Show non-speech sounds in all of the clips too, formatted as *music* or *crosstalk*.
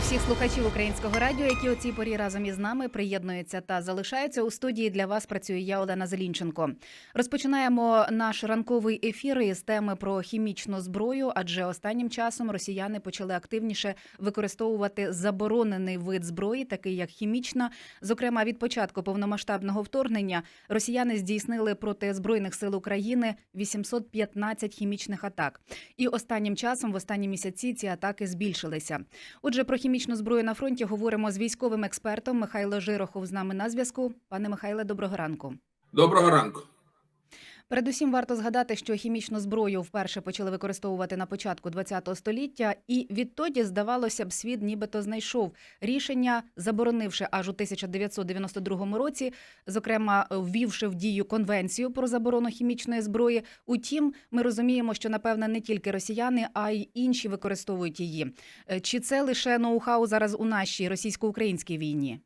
всіх слухачів українського радіо, які у цій порі разом із нами приєднуються та залишаються у студії. Для вас працює я Олена Зелінченко. Розпочинаємо наш ранковий ефір із теми про хімічну зброю, адже останнім часом росіяни почали активніше використовувати заборонений вид зброї, такий як хімічна. Зокрема, від початку повномасштабного вторгнення росіяни здійснили проти збройних сил України 815 хімічних атак. І останнім часом, в останні місяці, ці атаки збільшилися. Отже, про хімічну зброю на фронті говоримо з військовим експертом Михайло Жирохов з нами на зв'язку. Пане Михайле, доброго ранку. Доброго ранку. Передусім варто згадати, що хімічну зброю вперше почали використовувати на початку ХХ століття, і відтоді, здавалося б, світ нібито знайшов рішення, заборонивши аж у 1992 році, зокрема ввівши в дію конвенцію про заборону хімічної зброї. Утім, ми розуміємо, що напевне не тільки росіяни, а й інші використовують її. Е, Чи це лише ноу-хау зараз у нашій російсько-українській війні?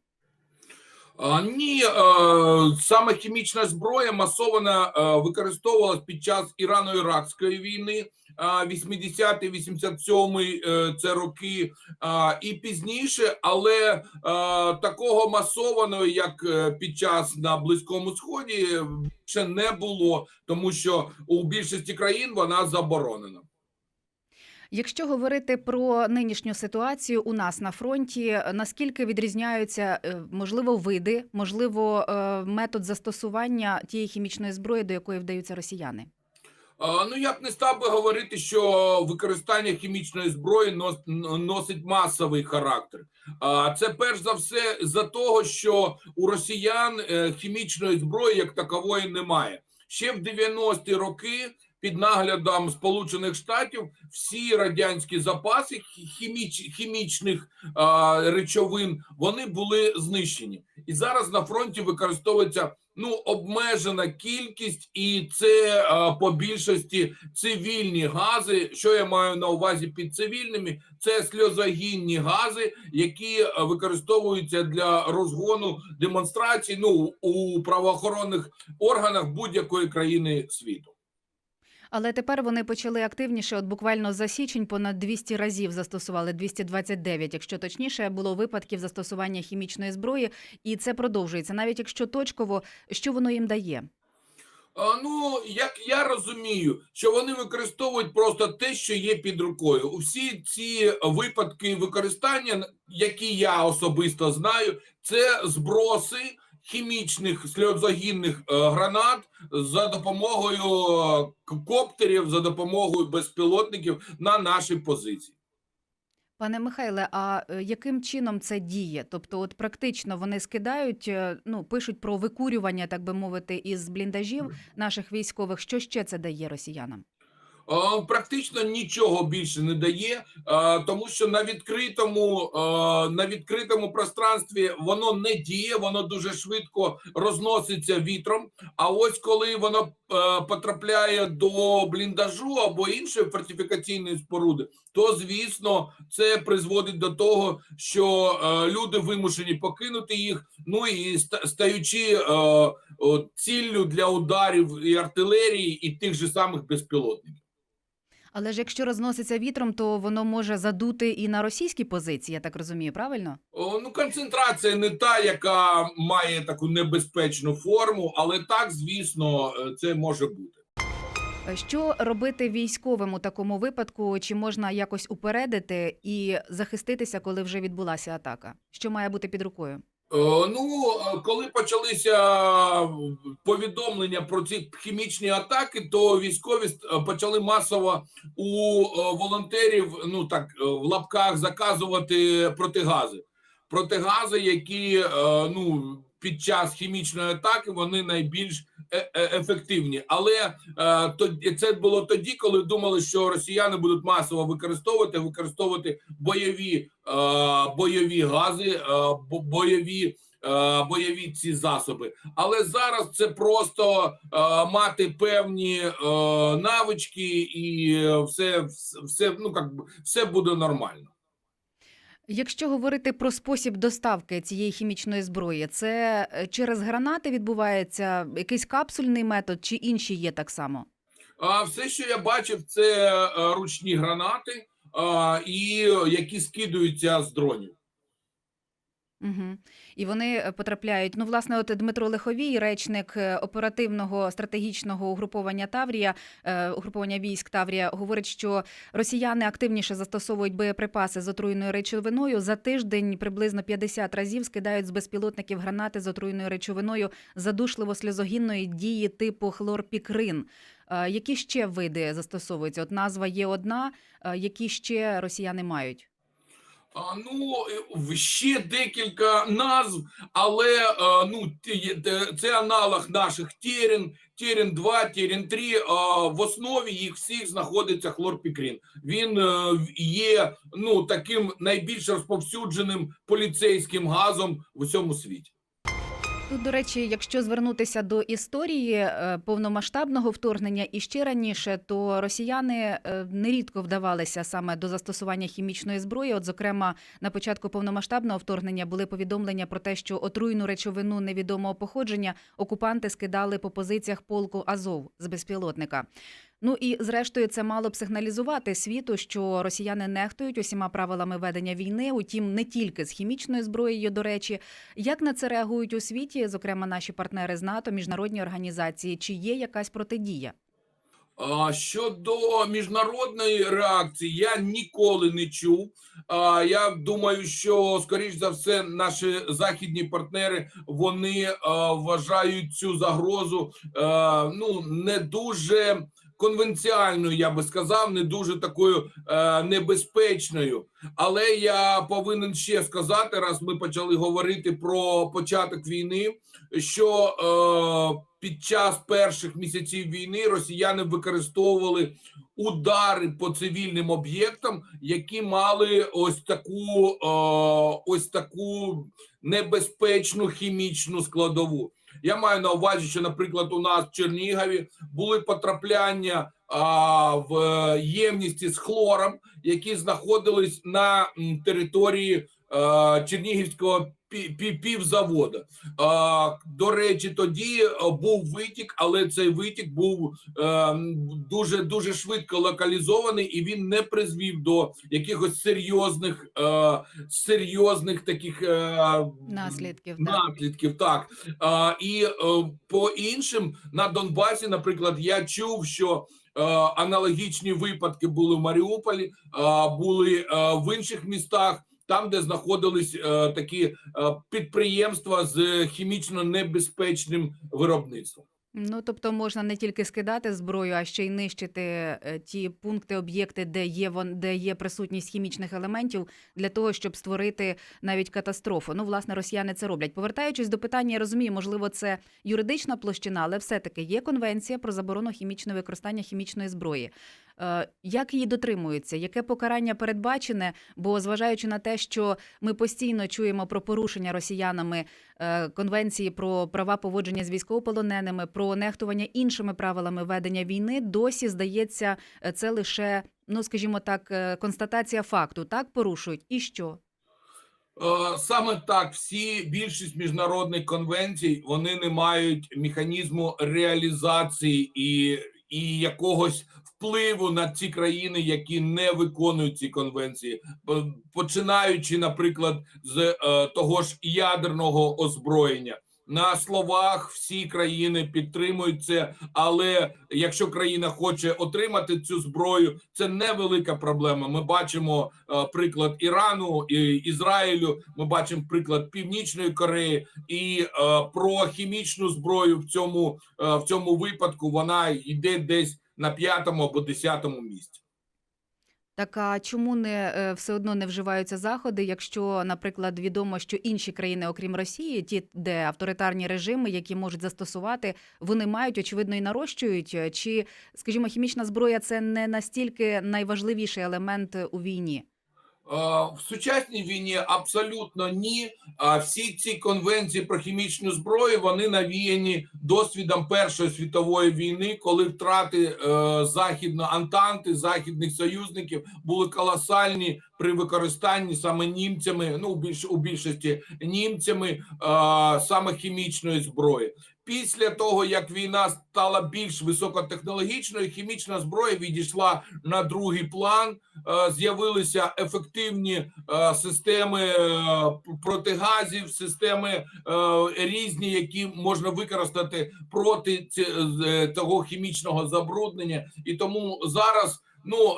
А, Ні, е, саме хімічна зброя масово е, використовувалась під час Ірано-Іракської війни. 80 87 е, це роки і пізніше, але е, такого масованого, як е, під час на Близькому Сході, ще не було, тому що у більшості країн вона заборонена. Якщо говорити про нинішню ситуацію у нас на фронті, наскільки відрізняються е, можливо види, можливо, е, метод застосування тієї хімічної зброї, до якої вдаються росіяни? Ну, я б не став би говорити, що використання хімічної зброї нос- носить масовий характер. А це перш за все за того, що у росіян е, хімічної зброї як такової немає. Ще в 90-ті роки під наглядом Сполучених Штатів всі радянські запаси хі- хіміч, хімічних а, речовин вони були знищені, і зараз на фронті використовується ну обмежена кількість, і це а, по більшості цивільні гази. Що я маю на увазі під цивільними? Це сльозогінні гази, які використовуються для розгону демонстрацій. Ну у правоохоронних органах будь-якої країни світу. Але тепер вони почали активніше. От буквально за січень понад 200 разів застосували 229, якщо точніше, було випадків застосування хімічної зброї, і це продовжується, навіть якщо точково, що воно їм дає. Ну, як я розумію, що вони використовують просто те, що є під рукою. Усі ці випадки використання, які я особисто знаю, це зброси хімічних сльозогінних е, гранат за допомогою е, коптерів, за допомогою безпілотників на наші позиції. Пане Михайле, а е, яким чином це діє? Тобто, от практично вони скидають, ну пишуть про викурювання, так би мовити, із бліндажів наших військових. Що ще це дає росіянам? Е, Практично нічого більше не дає, е, тому що на відкритому е, на відкритому пространстві воно не діє, воно дуже швидко розноситься вітром. А ось коли воно потрапляє до бліндажу або іншої фортифікаційної споруди, то звісно це призводить до того, що люди вимушені покинути їх. Ну і стаючи ціллю для ударів і артилерії, і тих же самих безпілотників. Але ж якщо розноситься вітром, то воно може задути і на російські позиції, я так розумію, правильно? О, Ну, концентрація не та, яка має таку небезпечну форму, але так, звісно, е, це може бути. Е, Що робити військовим у такому випадку? Чи можна якось упередити і захиститися, коли вже відбулася атака? Що має бути під рукою? Е, Ну, е, коли почалися повідомлення про ці хімічні атаки, то військові е, почали масово у е, волонтерів, ну так е, в лапках заказувати протигази. Протигази, які е, ну під час хімічної атаки вони найбільш е- е- ефективні. Але е, це було тоді, коли думали, що росіяни будуть масово використовувати використовувати бойові бойові гази, бойові. Бойові ці засоби, але зараз це просто е, мати певні е, навички, і все, все, ну як все буде нормально. Якщо говорити про спосіб доставки цієї хімічної зброї, це е, через гранати відбувається якийсь капсульний метод, чи інші є так само? А все, що я бачив, це е, ручні гранати. а, і які скидаються з дронів. Угу. І вони е, потрапляють. Ну, власне, от Дмитро Лиховій, речник е, оперативного стратегічного угруповання Таврія, е, угруповання військ Таврія, говорить, що росіяни активніше застосовують боєприпаси з отруєною речовиною. За тиждень приблизно 50 разів скидають з безпілотників гранати з отруєною речовиною задушливо-сльозогінної дії типу хлорпікрин. Які ще види застосовуються? От назва є одна, які ще росіяни мають? Ну е, ще декілька назв, але е, ну це аналог наших терен, терен 2, терен 3. В основі їх всіх знаходиться хлорпікрін. Він е, є ну таким найбільш розповсюдженим поліцейським газом в усьому світі. Тут, до речі, якщо звернутися до історії е, повномасштабного вторгнення і ще раніше, то росіяни е, нерідко вдавалися саме до застосування хімічної зброї. От, зокрема, на початку повномасштабного вторгнення були повідомлення про те, що отруйну речовину невідомого походження окупанти скидали по позиціях полку Азов з безпілотника. Ну і зрештою, це мало б сигналізувати світу, що росіяни нехтують усіма правилами ведення війни, утім, не тільки з хімічною зброєю, до речі. Як на це реагують у світі, зокрема наші партнери з НАТО, міжнародні організації? Чи є якась протидія? Щодо міжнародної реакції, я ніколи не чув. Я думаю, що скоріш за все наші західні партнери вони вважають цю загрозу ну не дуже конвенціальною, я би сказав, не дуже такою е, небезпечною. Але я повинен ще сказати, раз ми почали говорити про початок війни, що е, під час перших місяців війни росіяни використовували удари по цивільним об'єктам, які мали ось таку, е, ось таку небезпечну хімічну складову. Я маю на увазі, що, наприклад, у нас в Чернігові були потрапляння а, в ємності з хлором, які знаходились на території е, Чернігівського пі- пі- півзаводу. А, До речі, тоді е, був витік, але цей витік був е, дуже дуже швидко локалізований, і він не призвів до якихось серйозних е, серйозних таких е, Наслідків, так. Так і е, по іншим на Донбасі, наприклад, я чув, що е, аналогічні випадки були в Маріуполі, е, були е, в інших містах. Там, де знаходились е, такі е, підприємства з хімічно небезпечним виробництвом. Ну тобто можна не тільки скидати зброю, а ще й нищити е, ті пункти, об'єкти, де є вон, де є присутність хімічних елементів, для того, щоб створити навіть катастрофу. Ну, власне, росіяни це роблять. Повертаючись до питання, я розумію, можливо, це юридична площина, але все-таки є конвенція про заборону хімічного використання хімічної зброї. Е, Як її дотримуються? Яке покарання передбачене? Бо зважаючи на те, що ми постійно чуємо про порушення росіянами е, конвенції про права поводження з військовополоненими, про нехтування іншими правилами ведення війни, досі здається, це лише, ну скажімо так, е, констатація факту. Так порушують і що? Саме так, всі більшість міжнародних конвенцій вони не мають механізму реалізації і, і якогось впливу на ці країни, які не виконують ці конвенції, починаючи, наприклад, з е, того ж ядерного озброєння. На словах всі країни підтримують це, але якщо країна хоче отримати цю зброю, це невелика проблема. Ми бачимо е, приклад Ірану і Ізраїлю. Ми бачимо приклад Північної Кореї, і е, про хімічну зброю в цьому е, в цьому випадку вона йде десь на п'ятому або десятому місці. Так а чому не е, все одно не вживаються заходи, якщо, наприклад, відомо, що інші країни, окрім Росії, ті, де авторитарні режими, які можуть застосувати, вони мають очевидно і нарощують? Е, Чи, скажімо, хімічна зброя це не настільки найважливіший елемент у війні? Е, В сучасній війні абсолютно ні. А всі ці конвенції про хімічну зброю вони навіяні досвідом Першої світової війни, коли втрати е, західно антанти, західних союзників були колосальні при використанні саме німцями, ну більш у більшості німцями е, саме хімічної зброї. Після того, як війна стала більш високотехнологічною, хімічна зброя відійшла на другий план. Е, З'явилися ефективні е, системи е, протигазів, системи різні, які можна використати проти того хімічного забруднення. І тому зараз. Ну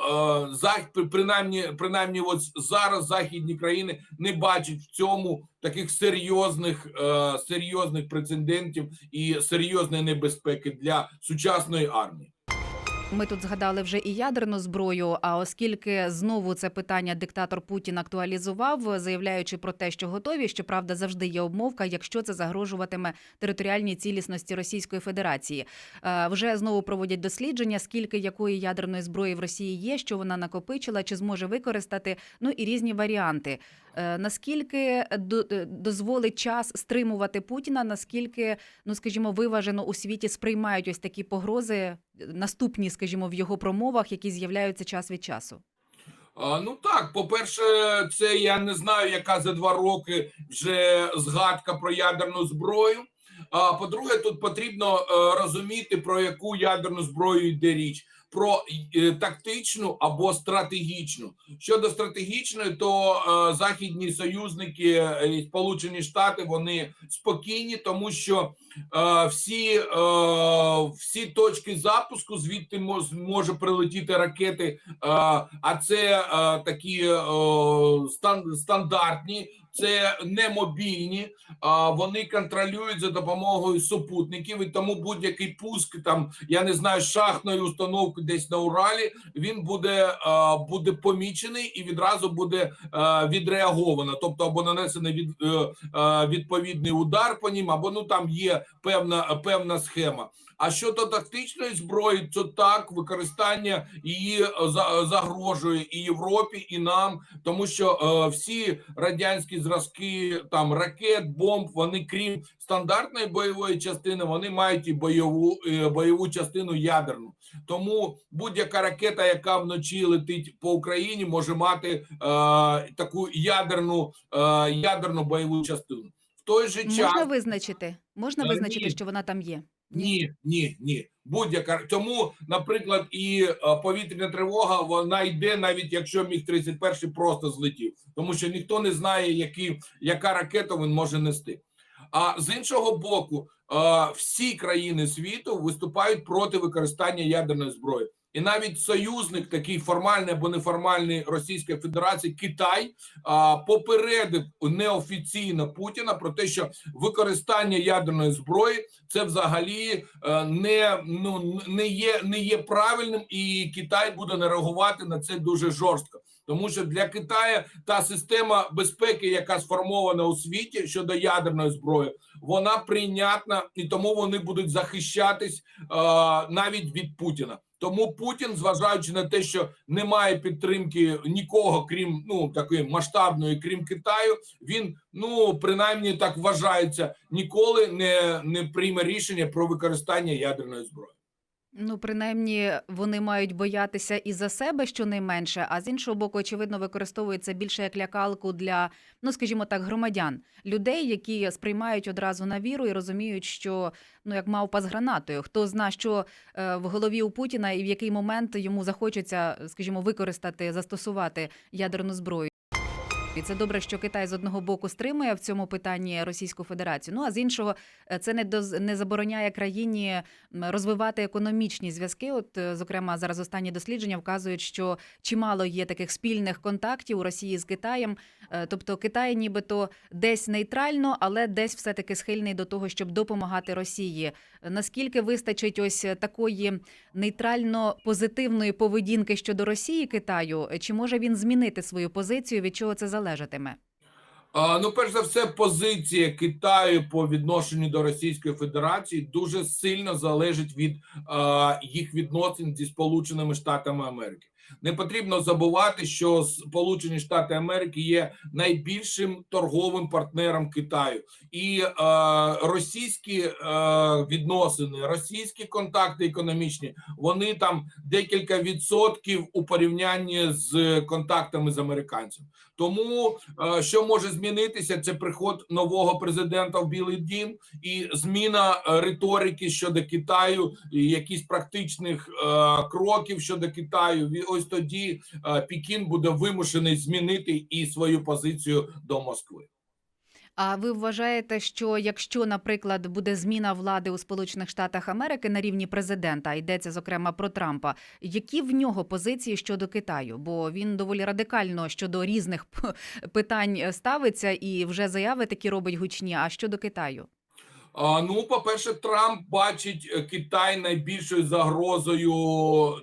захід принаймні, принаймні, от зараз західні країни не бачать в цьому таких серйозних е, серйозних прецедентів і серйозної небезпеки для сучасної армії. Ми тут згадали вже і ядерну зброю. А оскільки знову це питання диктатор Путін актуалізував, заявляючи про те, що готові, щоправда, завжди є обмовка, якщо це загрожуватиме територіальній цілісності Російської Федерації. Е, Вже знову проводять дослідження, скільки якої ядерної зброї в Росії є, що вона накопичила, чи зможе використати. Ну і різні варіанти. Е, Наскільки до- е, дозволить час стримувати Путіна? Наскільки, ну скажімо, виважено у світі сприймають ось такі погрози, е, наступні, скажімо, в його промовах, які з'являються час від часу? Ну так, по-перше, це я не знаю, яка за два роки вже згадка про ядерну зброю. А по-друге, тут потрібно е, розуміти, про яку ядерну зброю йде річ: про е, тактичну або стратегічну. Щодо стратегічної, то е, західні союзники е, і Сполучені Штати вони спокійні, тому що е, всі, е, всі точки запуску звідти мож- може прилетіти ракети Е, А це е, такі е, стан- стандартні, це не мобільні. а Вони контролюють за допомогою супутників, і тому будь-який пуск, там я не знаю, шахтної установки десь на Уралі, він буде, буде помічений і відразу буде відреаговано. Тобто або нанесений від, е, е, відповідний удар по ним, або ну там є певна певна схема. А щодо тактичної зброї, то так використання її е, за- загрожує і Європі, і нам, тому що е, всі радянські зразки там ракет, бомб, вони крім стандартної бойової частини, вони мають і бойову е, бойову частину ядерну. Тому будь-яка ракета, яка вночі летить по Україні, може мати е, таку ядерну е, ядерну бойову частину. В той же час Можна визначити? Можна визначити, ні. що вона там є? Ні, ні, ні. Будь-яка тому, наприклад, і е, повітряна тривога вона йде, навіть якщо міг 31 просто злетів, тому що ніхто не знає, які, яка ракета він може нести. А з іншого боку, е, всі країни світу виступають проти використання ядерної зброї. І навіть союзник, такий формальний або неформальний Російської Федерації, Китай, а, попередив неофіційно Путіна про те, що використання ядерної зброї це взагалі е, не ну не є не є правильним, і Китай буде не реагувати на це дуже жорстко. Тому що для Китаю та система безпеки, яка сформована у світі щодо ядерної зброї, вона прийнятна, і тому вони будуть захищатись е, навіть від Путіна. Тому Путін, зважаючи на те, що немає підтримки нікого, крім ну такої масштабної, крім Китаю, він ну принаймні так вважається, ніколи не, не прийме рішення про використання ядерної зброї. Ну, принаймні, вони мають боятися і за себе щонайменше, а з іншого боку, очевидно, використовується більше як лякалку для, ну скажімо так, громадян, людей, які сприймають одразу на віру і розуміють, що ну як мавпа з гранатою. Хто зна, що е, в голові у Путіна і в який момент йому захочеться, скажімо, використати, застосувати ядерну зброю. І це добре, що Китай з одного боку стримує в цьому питанні Російську Федерацію. Ну а з іншого, е, це не доз... не забороняє країні розвивати економічні зв'язки. От, е, зокрема, зараз останні дослідження вказують, що чимало є таких спільних контактів у Росії з Китаєм. Е, Тобто Китай, нібито десь нейтрально, але десь все таки схильний до того, щоб допомагати Росії. Наскільки вистачить ось такої нейтрально позитивної поведінки щодо Росії Китаю? Чи може він змінити свою позицію? Від чого це залежатиме? А, Ну, перш за все, позиція Китаю по відношенню до Російської Федерації дуже сильно залежить від а, їх відносин зі Сполученими Штатами Америки. Не потрібно забувати, що Сполучені Штати Америки є найбільшим торговим партнером Китаю, і е, російські е, відносини, російські контакти економічні, вони там декілька відсотків у порівнянні з контактами з американцями. Тому е, що може змінитися, це приход нового президента в Білий Дім і зміна е, риторики щодо Китаю, якісь практичних е, кроків щодо Китаю. Ось тоді Пікін буде вимушений змінити і свою позицію до Москви. А ви вважаєте, що якщо, наприклад, буде зміна влади у Сполучених Штатах Америки на рівні президента, йдеться зокрема про Трампа, які в нього позиції щодо Китаю? Бо він доволі радикально щодо різних *laughs* питань ставиться і вже заяви такі робить гучні. А щодо Китаю? Ну, по-перше, Трамп бачить е, Китай найбільшою загрозою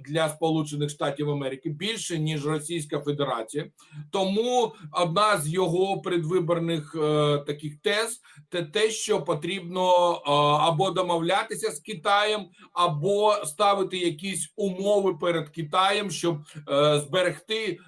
для Сполучених Штатів Америки більше ніж Російська Федерація. Тому одна з його предвиборних е, таких тез це те, що потрібно е, або домовлятися з Китаєм, або ставити якісь умови перед Китаєм, щоб е, зберегти е,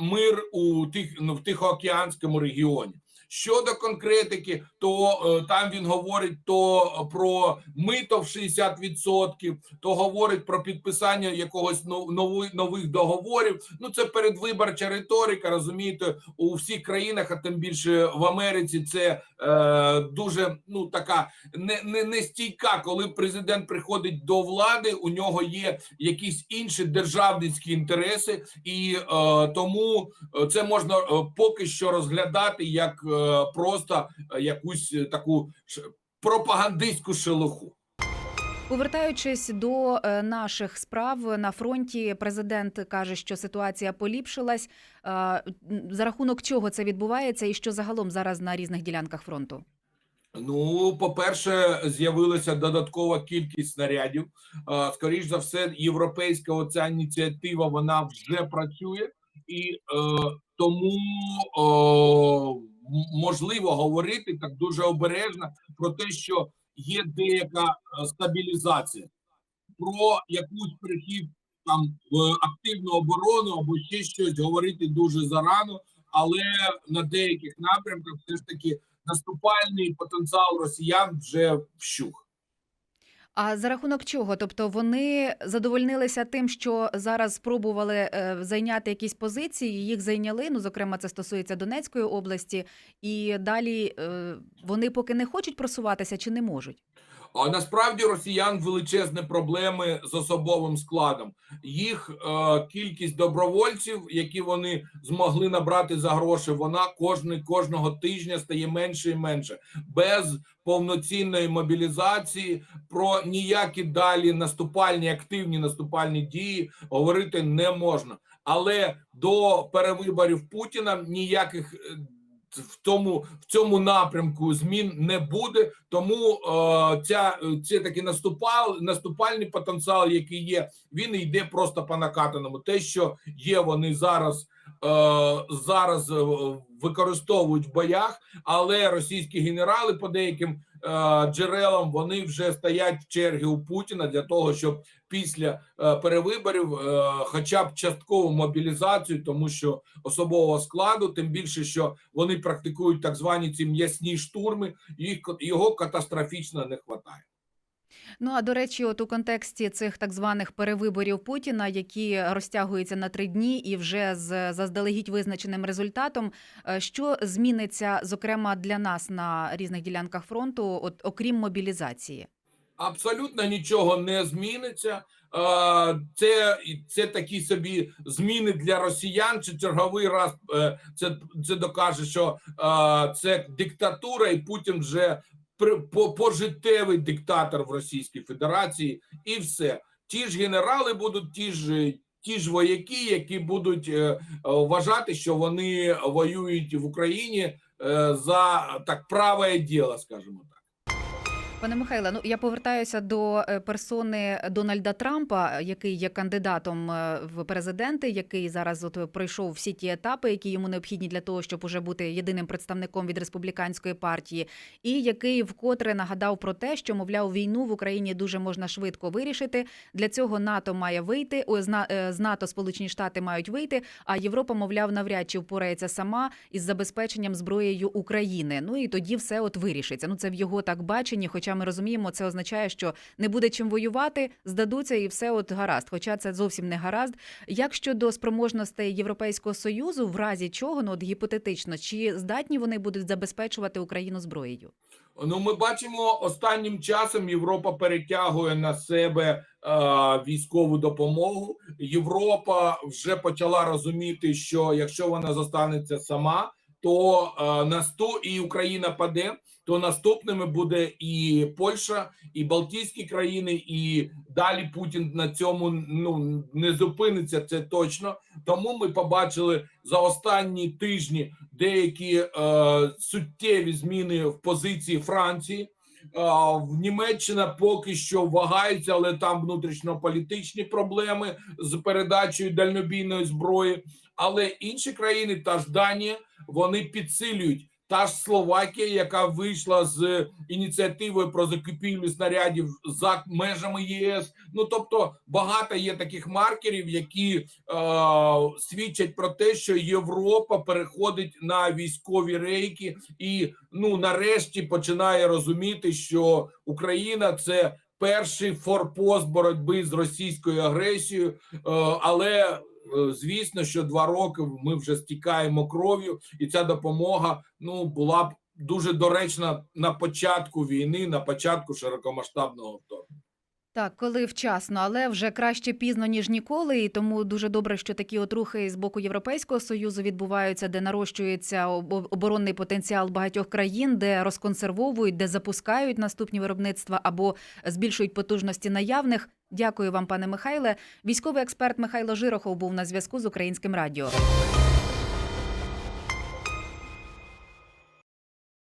мир у тих ну, в Тихоокеанському регіоні. Щодо конкретики, то е, там він говорить то про мито в 60%, то говорить про підписання якогось но- нови- нових договорів. Ну це передвиборча риторика. Розумієте, у всіх країнах, а тим більше в Америці, це е, дуже ну така не, не, не стійка. Коли президент приходить до влади, у нього є якісь інші державницькі інтереси, і е, тому е, це можна е, поки що розглядати як просто е, якусь е, таку пропагандистську шелуху. Повертаючись до е, наших справ на фронті, президент каже, що ситуація поліпшилась. Е, За рахунок чого це відбувається, і що загалом зараз на різних ділянках фронту? Ну, по-перше, з'явилася додаткова кількість снарядів. Е, Скоріш за все, європейська оця ініціатива вона вже працює, і е, тому е, можливо говорити так дуже обережно про те, що є деяка е, стабілізація, про якусь прихід там в активну оборону або ще щось говорити дуже зарано, але на деяких напрямках все ж таки наступальний потенціал росіян вже вщух. А за рахунок чого? Тобто вони задовольнилися тим, що зараз спробували е, зайняти якісь позиції, їх зайняли. Ну, зокрема, це стосується Донецької області, і далі е, вони поки не хочуть просуватися чи не можуть. Насправді росіян величезні проблеми з особовим складом. Їх е, кількість добровольців, які вони змогли набрати за гроші, вона кожний кожного тижня стає менше і менше. Без повноцінної мобілізації про ніякі далі наступальні активні наступальні дії говорити не можна. Але до перевиборів Путіна ніяких е, в тому в цьому напрямку змін не буде. Тому е, ця це такий наступал, наступальний потенціал, який є, він йде просто по накатаному. Те, що є, вони зараз. е, Зараз е, використовують в боях, але російські генерали по деяким е, джерелам вони вже стоять в черги у Путіна для того, щоб після е, перевиборів, е, хоча б часткову мобілізацію, тому що особового складу, тим більше, що вони практикують так звані ці м'ясні штурми, їх його катастрофічно не вистачає. Ну а до речі, от у контексті цих так званих перевиборів Путіна, які розтягуються на три дні, і вже з заздалегідь визначеним результатом, е, що зміниться зокрема для нас на різних ділянках фронту, от окрім мобілізації? Абсолютно нічого не зміниться. Це це такі собі зміни для росіян. Чи черговий раз е, це, це докаже, що це диктатура, і Путін вже пожиттєвий диктатор в Російській Федерації, і все. Ті ж генерали будуть ті ж. Ті ж вояки, які будуть е, вважати, що вони воюють в Україні е, за так праве діло, скажімо так. Пане Михайле, ну я повертаюся до е, персони Дональда Трампа, який є кандидатом е, в президенти, який зараз от пройшов всі ті етапи, які йому необхідні для того, щоб уже бути єдиним представником від республіканської партії, і який вкотре нагадав про те, що мовляв війну в Україні дуже можна швидко вирішити. Для цього НАТО має вийти. О, е, з НАТО Сполучені Штати мають вийти. А Європа, мовляв, навряд чи впорається сама із забезпеченням зброєю України. Ну і тоді все от вирішиться. Ну це в його так баченні. Хоча ми розуміємо, це означає, що не буде чим воювати, здадуться і все от гаразд. Хоча це зовсім не гаразд. Як щодо спроможностей Європейського союзу, в разі чого ну от гіпотетично, чи здатні вони будуть забезпечувати Україну зброєю? Ну, ми бачимо останнім часом Європа перетягує на себе е, військову допомогу. Європа вже почала розуміти, що якщо вона зостанеться сама, то е, насту і Україна паде. То наступними буде і Польща, і Балтійські країни, і далі Путін на цьому ну не зупиниться. Це точно. Тому ми побачили за останні тижні деякі е, суттєві зміни в позиції Франції. Е, в Німеччина поки що вагається, але там внутрішньополітичні проблеми з передачею дальнобійної зброї. Але інші країни, та ж Данія, вони підсилюють. Та ж Словакія, яка вийшла з ініціативою про закупівлю снарядів за межами ЄС. Ну тобто багато є таких маркерів, які е, свідчать про те, що Європа переходить на військові рейки, і ну нарешті починає розуміти, що Україна це перший форпост боротьби з російською агресією, е, але звісно, що два роки ми вже стікаємо кров'ю, і ця допомога ну була б дуже доречна на початку війни, на початку широкомасштабного вторгнення. Так, коли вчасно, але вже краще пізно ніж ніколи. І тому дуже добре, що такі от рухи з боку Європейського союзу відбуваються, де нарощується оборонний потенціал багатьох країн, де розконсервовують, де запускають наступні виробництва або збільшують потужності наявних. Дякую вам, пане Михайле. Військовий експерт Михайло Жирохов був на зв'язку з українським радіо.